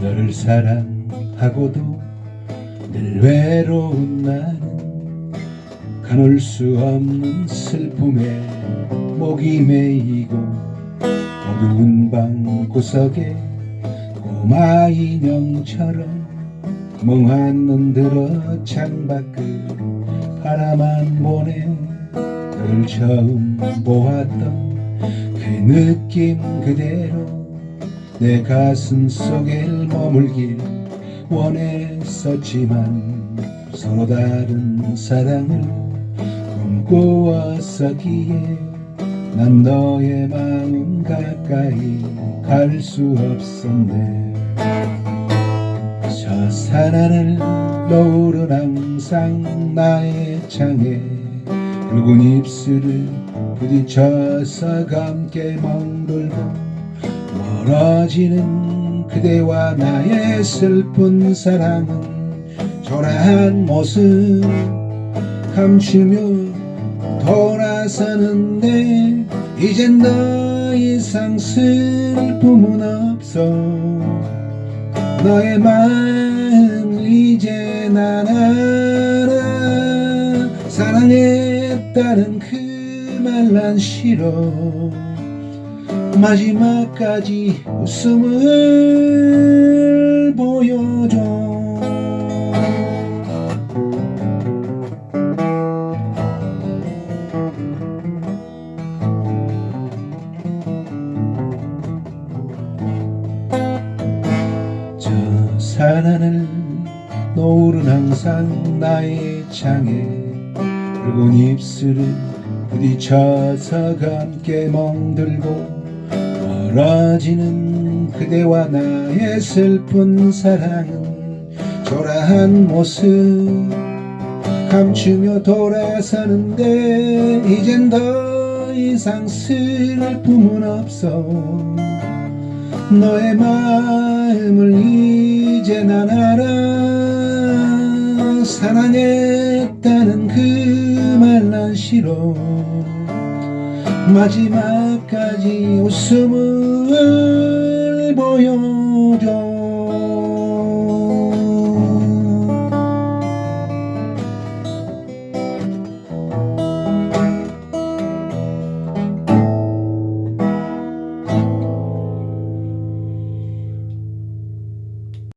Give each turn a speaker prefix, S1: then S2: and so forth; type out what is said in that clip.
S1: 너를 사랑하고도 늘 외로운 나는 가눌 수 없는 슬픔에 목이 메이고 어두운 방 구석에 꼬마 인형처럼 멍한 눈 들어 창밖을 바라만 보내 널 처음 보았던 그 느낌 그대로 내 가슴 속에 머물길 원했었지만 서로 다른 사랑을 꿈꾸었었기에 난 너의 마음 가까이 갈 수 없었네 저 사랑을 노을은 항상 나의 창에 붉은 입술을 부딪혀서 감게 멍들고 멀어지는 그대와 나의 슬픈 사랑은 초라한 모습 감추며 돌아서는데 이젠 더 이상 슬픔은 없어. 너의 마 사랑했다는 그 말 난 싫어 마지막까지 웃음을 보여줘. 저 사나늘 노을은 항상 나의 창에 붉은 입술을 부딪혀서 감게 멍들고 멀어지는 그대와 나의 슬픈 사랑은 초라한 모습 감추며 돌아서는데 이젠 더 이상 슬픔은 없어. 너의 마음을 이제 난 알아. 사랑했다는 그말 난 싫어. 마지막까지 웃음을 보여줘